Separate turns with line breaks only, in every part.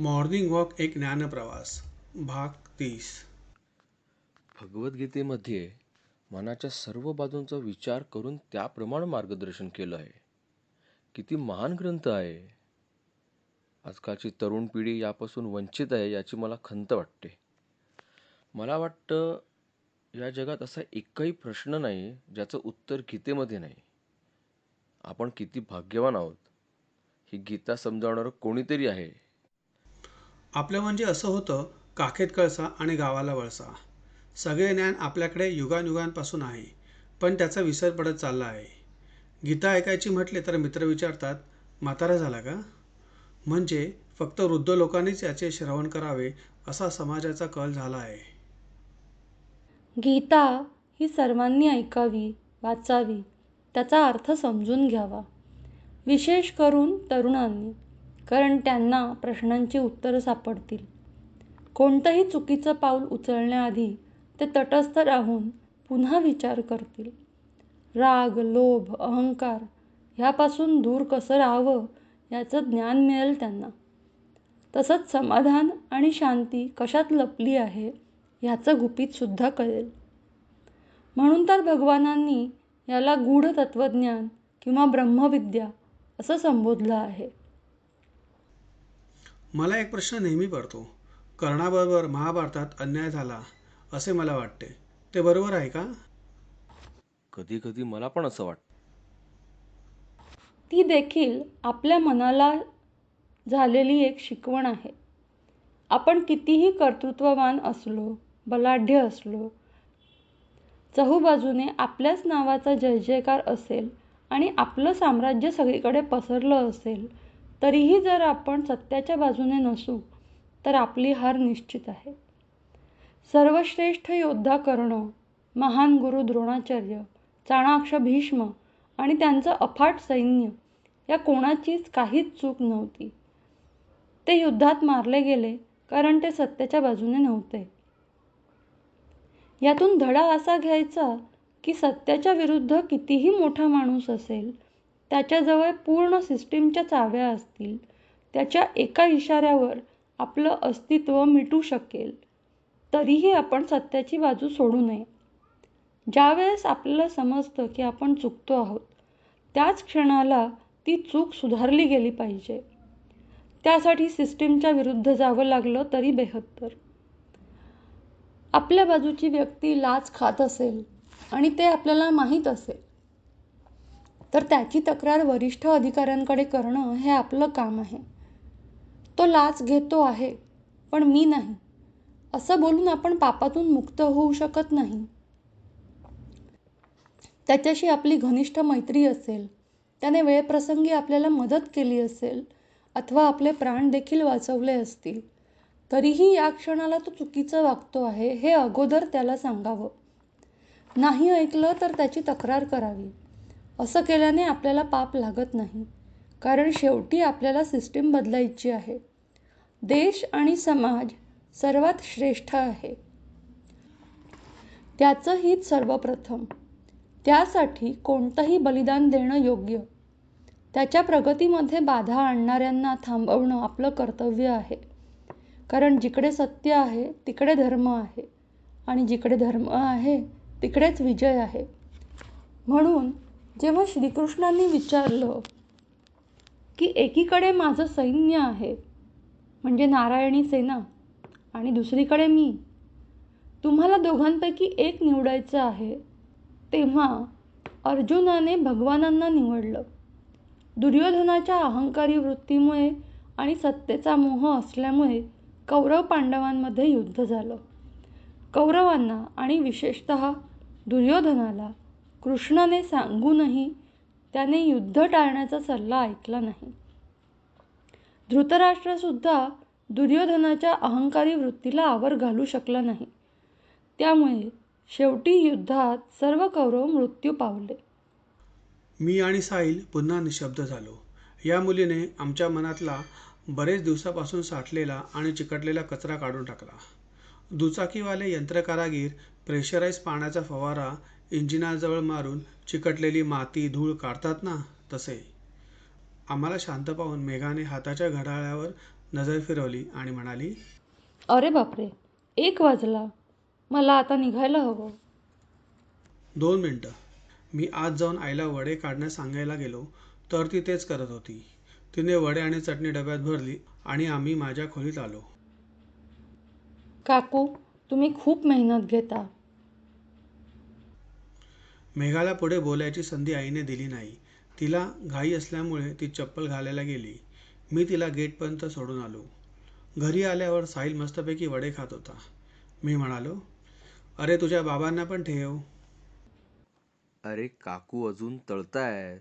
Morning walk एक ज्ञानप्रवास भाग तीस.
भगवद्गीतेमध्ये मनाच्या सर्व बाजूंचा विचार करून त्याप्रमाणे मार्गदर्शन केलं आहे. किती महान ग्रंथ आहे. आजकालची तरुण पिढी यापासून वंचित आहे याची मला खंत वाटते. मला वाटतं या जगात असा एकही प्रश्न नाही ज्याचं उत्तर गीतेमध्ये नाही. आपण किती भाग्यवान आहोत. ही गीता समजावणारं कोणीतरी आहे.
आपलं म्हणजे असं होतं काखेत कळसा आणि गावाला वळसा. सगळे ज्ञान आपल्याकडे युगानयुगांपासून आहे पण त्याचा विसर पडत चालला आहे. गीता ऐकायची म्हटले तर मित्र विचारतात म्हातारा झाला का? म्हणजे फक्त वृद्ध लोकांनीच याचे श्रवण करावे असा समाजाचा कल झाला आहे.
गीता ही सर्वांनी ऐकावी वाचावी त्याचा अर्थ समजून घ्यावा. विशेष करून तरुणांनी. कारण त्यांना प्रश्नांची उत्तरं सापडतील. कोणतंही चुकीचं पाऊल उचलण्याआधी ते तटस्थ राहून पुन्हा विचार करतील. राग लोभ अहंकार ह्यापासून दूर कसं राहावं याचं ज्ञान मिळेल त्यांना. तसंच समाधान आणि शांती कशात लपली आहे ह्याचं गुपितसुद्धा कळेल. म्हणून तर भगवानांनी याला गूढ तत्त्वज्ञान किंवा ब्रह्मविद्या असं संबोधलं आहे.
मला एक प्रश्न नेहमी पडतो. कर्णाबरोबर महाभारतात अन्याय झाला असे मला वाटते. ते बरोबर आहे का?
कधी कधी मला पण असं वाटतं.
ती देखील आपल्या मनाला झालेली एक शिकवण आहे. आपण कितीही कर्तृत्ववान असलो बलाढ्य असलो चहूबाजूने आपल्याच नावाचा जय जयकार असेल आणि आपलं साम्राज्य सगळीकडे पसरलं असेल तरीही जर आपण सत्याच्या बाजूने नसू तर आपली हार निश्चित आहे. सर्वश्रेष्ठ योद्धा कर्ण महान गुरु द्रोणाचार्य चाणाक्ष भीष्म आणि त्यांचं अफाट सैन्य या कोणाचीच काहीच चूक नव्हती. ते युद्धात मारले गेले कारण ते सत्याच्या बाजूने नव्हते. यातून धडा असा घ्यायचा की सत्याच्या विरुद्ध कितीही मोठा माणूस असेल त्याच्याजवळ पूर्ण सिस्टीमच्या चाव्या असतील. त्याच्या एका इशाऱ्यावर आपलं अस्तित्व मिटू शकेल. तरीही आपण सत्याची बाजू सोडू नये. ज्यावेळेस आपल्याला समजतं की आपण चुकतो आहोत त्याच क्षणाला ती चूक सुधारली गेली पाहिजे. त्यासाठी सिस्टीमच्या विरुद्ध जावं लागलं तरी बेहत्तर. आपल्या बाजूची व्यक्ती लाच खात असेल आणि ते आपल्याला माहीत असेल. तर त्याची तक्रार वरिष्ठ अधिकाऱ्यांकडे करणं हे आपलं काम आहे. तो लाच घेतो आहे पण मी नाही. असं बोलून आपण पापातून मुक्त होऊ शकत नाही. त्याच्याशी आपली घनिष्ठ मैत्री असेल त्याने वेळप्रसंगी आपल्याला मदत केली असेल अथवा आपले प्राण देखील वाचवले असतील तरीही या क्षणाला तो चुकीचं वागतो आहे हे अगोदर त्याला सांगावं. नाही ऐकलं तर त्याची तक्रार करावी. असं केल्याने आपल्याला पाप लागत नाही. कारण शेवटी आपल्याला सिस्टीम बदलायची आहे. देश आणि समाज सर्वात श्रेष्ठ आहे. त्याचं हित सर्वप्रथम. त्यासाठी कोणतंही बलिदान देणं योग्य. त्याच्या प्रगतीमध्ये बाधा आणणाऱ्यांना थांबवणं आपलं कर्तव्य आहे. कारण जिकडे सत्य आहे तिकडे धर्म आहे. आणि जिकडे धर्म आहे तिकडेच विजय आहे. म्हणून जेव्हा श्रीकृष्णांनी विचारलं की एकीकडे माझं सैन्य आहे म्हणजे नारायणी सेना आणि दुसरीकडे मी तुम्हाला दोघांपैकी एक निवडायचं आहे तेव्हा अर्जुनाने भगवानांना निवडलं. दुर्योधनाच्या अहंकारी वृत्तीमुळे आणि सत्तेचा मोह असल्यामुळे कौरव पांडवांमध्ये युद्ध झालं. कौरवांना आणि विशेषत दुर्योधनाला कृष्णाने सांगूनही त्याने युद्ध टाळण्याचा सल्ला ऐकला नाही. धृतराष्ट्रसुद्धा दुर्योधनाच्या अहंकारी वृत्तीला आवर घालू शकला नाही. त्यामुळे शेवटी युद्धात सर्व कौरव मृत्यू पावले.
मी आणि साहिल पुन्हा निशब्द झालो. या मुलीने आमच्या मनातला बरेच दिवसापासून साठलेला आणि चिकटलेला कचरा काढून टाकला. दुचाकीवाले यंत्रकारागीर प्रेशराईज पाण्याचा फवारा इंजिनाजवळ मारून चिकटलेली माती धूळ काढतात ना तसे. आम्हाला शांत पाहून मेघाने हाताच्या घड्याळावर नजर फिरवली आणि म्हणाली
अरे बापरे एक वाजला. मला आता निघायला हवं.
दोन मिनटं. मी आज जाऊन आईला वडे काढण्यास सांगायला गेलो तर ती तेच करत होती. तिने वडे आणि चटणी डब्यात भरली आणि आम्ही माझ्या खोलीत आलो.
काकू तुम्ही खूप मेहनत घेता.
मेघाला पुढे बोलायची संधी आईने दिली नाही. तिला घाई असल्यामुळे ती चप्पल घालायला गेली. मी तिला गेटपर्यंत सोडून आलो. घरी आल्यावर साहिल मस्तपैकी वडे खात होता. मी म्हणालो अरे तुझ्या बाबांना पण ठेव.
अरे काकू अजून तळतायत.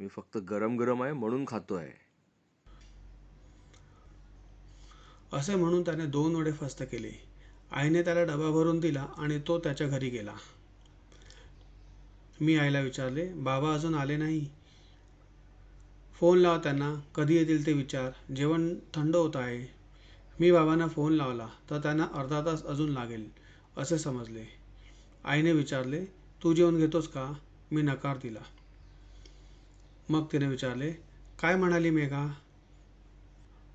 मी फक्त गरम गरम आहे म्हणून खातोय.
असे म्हणून त्याने दोन वडे फस्त केले. आईने त्याला डबा भरून दिला आणि तो त्याच्या घरी गेला. मी आईला विचारले बाबा अजून आले नाही. फोन लाव त्यांना कधी येतील ते विचार. जेवण थंड होत आहे. मी बाबांना फोन लावला तर त्यांना अर्धा तास अजून लागेल असे समजले. आईने विचारले तू जेवण घेतोस का? मी नकार दिला. मग तिने विचारले काय म्हणाली मेघा?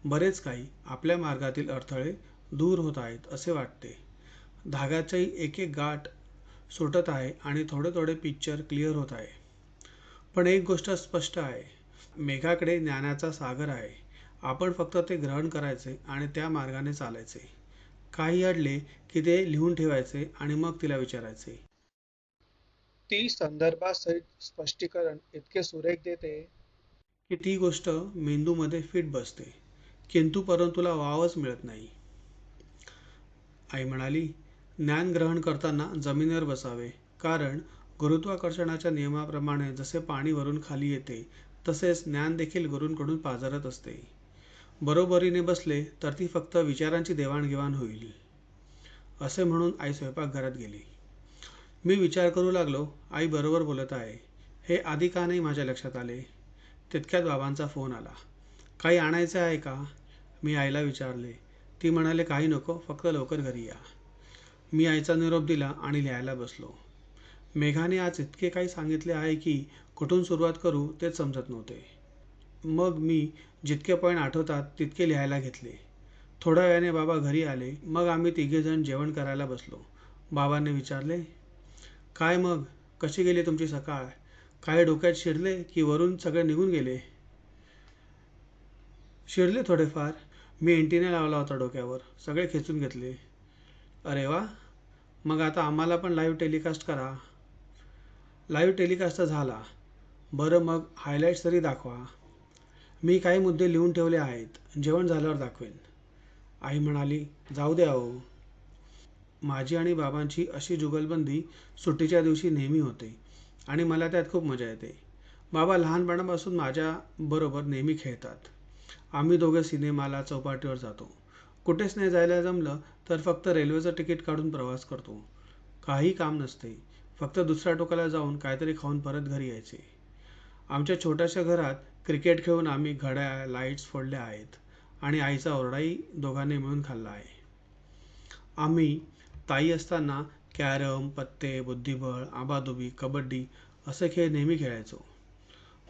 बरेच काही. आपल्या मार्गातील अडथळे दूर होत आहेत असे वाटते. धाग्याचाही एक एक गाठ सुटत आहे आणि थोडे थोडे पिक्चर क्लिअर होत आहे. पण एक गोष्ट स्पष्ट आहे. मेघाकडे ज्ञानाचा सागर आहे. आपण फक्त ते ग्रहण करायचे आणि त्या मार्गाने चालायचे. काही अडले की ते लिहून ठेवायचे आणि मग तिला विचारायचे. ती संदर्भासहित स्पष्टीकरण इतके सुरेख देते. की ती गोष्ट मेंदूमध्ये फिट बसते. किंतु परंतुला वावच मिळत नाही. आई म्हणाली ज्ञान ग्रहण करताना जमिनीवर बसावे. कारण गुरुत्वाकर्षणाच्या नियमाप्रमाणे जसे पाणी वरून खाली येते तसेच ज्ञान देखील गुरूंकडून पाझरत असते. बरोबरीने बसले तर ती फक्त विचारांची देवाणघेवाण होईल. असे म्हणून आई स्वयंपाकघरात गेली. मी विचार करू लागलो आई बरोबर बोलत आहे. हे आधी का नाही माझ्या लक्षात आले? तितक्यात बाबांचा फोन आला. काही आणायचं आहे का? मी आईला विचारले. ती म्हणाले काही नको फक्त लवकर घरी या. मी आईचा निरोप दिला आणि लिहायला बसलो. मेघाने आज इतके काही सांगितले आहे की कुठून सुरुवात करू तेच समजत नव्हते. मग मी जितके पॉईंट आठवतात तितके लिहायला घेतले. थोड्या वेळाने बाबा घरी आले. मग आम्ही तिघेजण जेवण करायला बसलो. बाबांनी विचारले काय मग? कशी गेली तुमची सकाळ? काय डोक्यात शिरले की वरून सगळे निघून गेले? शिरले थोडेफार. मी एंटीने लावला होता डोक्यावर. सगळे खेचून घेतले. अरे वा! मग आता आम्हाला पण लाईव्ह टेलिकास्ट करा. लाईव्ह टेलिकास्ट झाला. बरं मग हायलाईट्स तरी दाखवा. मी काही मुद्दे लिहून ठेवले आहेत. जेवण झाल्यावर दाखवेन. आई म्हणाली जाऊ द्या अहो. माझी आणि बाबांची अशी जुगलबंदी सुट्टीच्या दिवशी नेहमी होते आणि मला त्यात खूप मजा येते. बाबा लहानपणापासून माझ्याबरोबर नेहमी खेळतात. आम्ही दोघे सिनेमाला चौपाटीवर जातो. कुठेच नाही जायला जमलं तर फक्त रेल्वेचं तिकीट काढून प्रवास करतो. काही काम नसते. फक्त दुसऱ्या टोकाला जाऊन काहीतरी खाऊन परत घरी यायचे. आमच्या छोट्याशा घरात क्रिकेट खेळून आम्ही घड्या लाईट्स फोडल्या आहेत आणि आईचा ओरडाही दोघांनी मिळून खाल्ला आहे. आम्ही ताई असताना कॅरम पत्ते बुद्धिबळ आबादुबी कबड्डी असे खेळ नेहमी खेळायचो.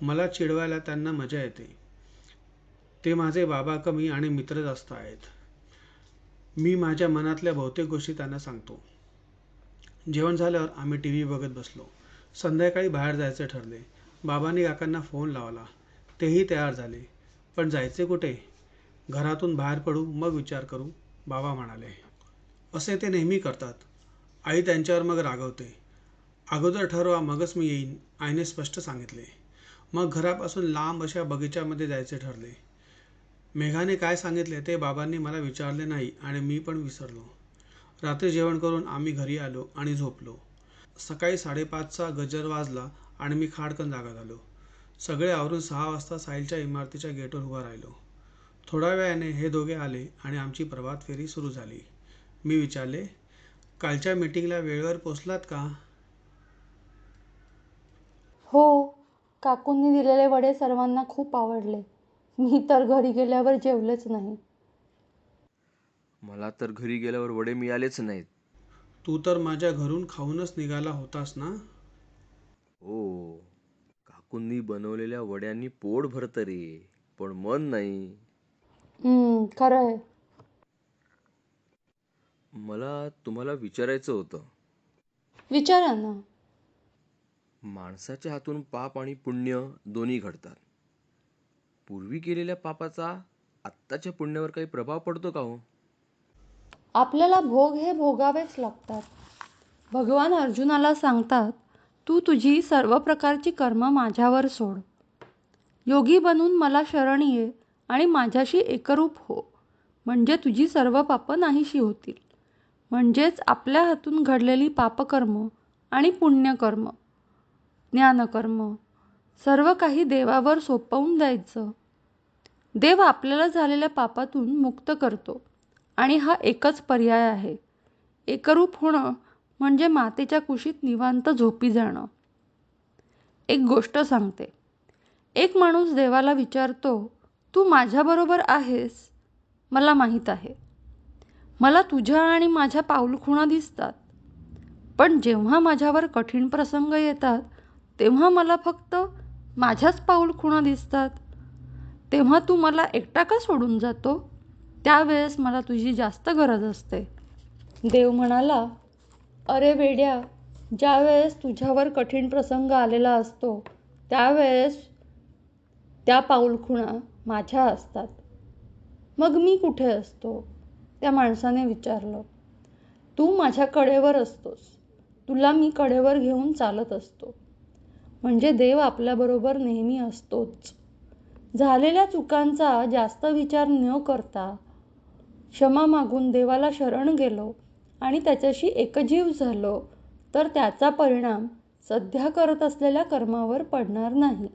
मला चिडवायला त्यांना मजा येते. ते माझे बाबा कमी आणि मित्र जास्त आहेत. मी माझ्या मनातल्या बहुतेक गोष्टी त्यांना सांगतो. जेवण झाल्यावर आम्ही टी व्ही बघत बसलो. संध्याकाळी बाहेर जायचे ठरले. बाबांनी काकांना फोन लावला. तेही तयार झाले. पण जायचे कुठे? घरातून बाहेर पडू मग विचार करू बाबा म्हणाले. असे ते नेहमी करतात. आई त्यांच्यावर मग रागवते. अगोदर ठरवा मगच मी येईन आईने स्पष्ट सांगितले. मग घरापासून लांब अशा बगीच्यामध्ये जायचे ठरले. मेघाने काय सांगितले ते बाबांनी मला विचारले नाही आणि मी पण विसरलो. रात्री जेवण करून आम्ही घरी आलो आणि झोपलो. सकाळी साडेपाचचा गजर वाजला आणि मी खाडकन जागा झालो सगळे आवरून सहा वाजता साहिलच्या इमारतीच्या गेटवर उभा राहिलो. थोड्या वेळाने हे दोघे आले आणि आमची प्रभात फेरी सुरू झाली. मी विचारले कालच्या मीटिंगला वेळेवर पोचलात का?
हो काकूंनी दिलेले वडे सर्वांना खूप आवडले. मी तर घरी गेल्यावर जेवलेच नाही.
मला तर घरी गेल्यावर वडे मिळालेच नाहीत.
तू तर माझ्या घरून खाऊनच निघाला होतास ना?
हो काकूंनी बनवलेल्या वड्यांनी पोट भरतं रे पण मन नाही.
हम्म, खरं आहे.
मला तुम्हाला विचारायचं होतं.
विचारा ना.
माणसाच्या हातून पाप आणि पुण्य दोन्ही घडतात. पूर्वी केलेल्या पापाचा आत्ताच्या पुण्यावर काही प्रभाव पडतो का हो?
आपल्याला भोग हे भोगावेच लागतात. भगवान अर्जुनाला सांगतात तू तुझी सर्व प्रकारची कर्म माझ्यावर सोड. योगी बनून मला शरण ये आणि माझ्याशी एकरूप हो. म्हणजे तुझी सर्व पापं नाहीशी होतील. म्हणजेच आपल्या हातून घडलेली पापकर्म आणि पुण्यकर्म ज्ञानकर्म सर्व काही देवावर सोपवून द्यायचं. देव आपल्याला झालेल्या पापातून मुक्त करतो आणि हा एकच पर्याय आहे. एकरूप होणं म्हणजे मातेच्या कुशीत निवांत झोपी जाणं. एक गोष्ट सांगते. एक माणूस देवाला विचारतो तू माझ्याबरोबर आहेस? मला माहीत आहे. मला तुझ्या आणि माझ्या पाऊलखुणा दिसतात. पण जेव्हा माझ्यावर कठीण प्रसंग येतात तेव्हा मला फक्त माझ्याच पाऊलखुणा दिसतात. तेव्हा तू मला एकटा का सोडून जातो? त्यावेळेस मला तुझी जास्त गरज असते. देव म्हणाला अरे वेड्या ज्यावेळेस तुझ्यावर कठीण प्रसंग आलेला असतो त्यावेळेस त्या पाऊलखुणा माझ्या असतात. मग मी कुठे असतो? त्या माणसाने विचारलं. तू माझ्या कडेवर असतोस. तुला मी कडेवर घेऊन चालत असतो. म्हणजे देव आपल्याबरोबर नेहमी असतोच. झालेल्या चुकांचा जास्त विचार न करता क्षमा मागून देवाला शरण गेलो आणि त्याच्याशी एकजीव झालो तर त्याचा परिणाम सध्या करत असलेल्या कर्मावर पडणार नाही.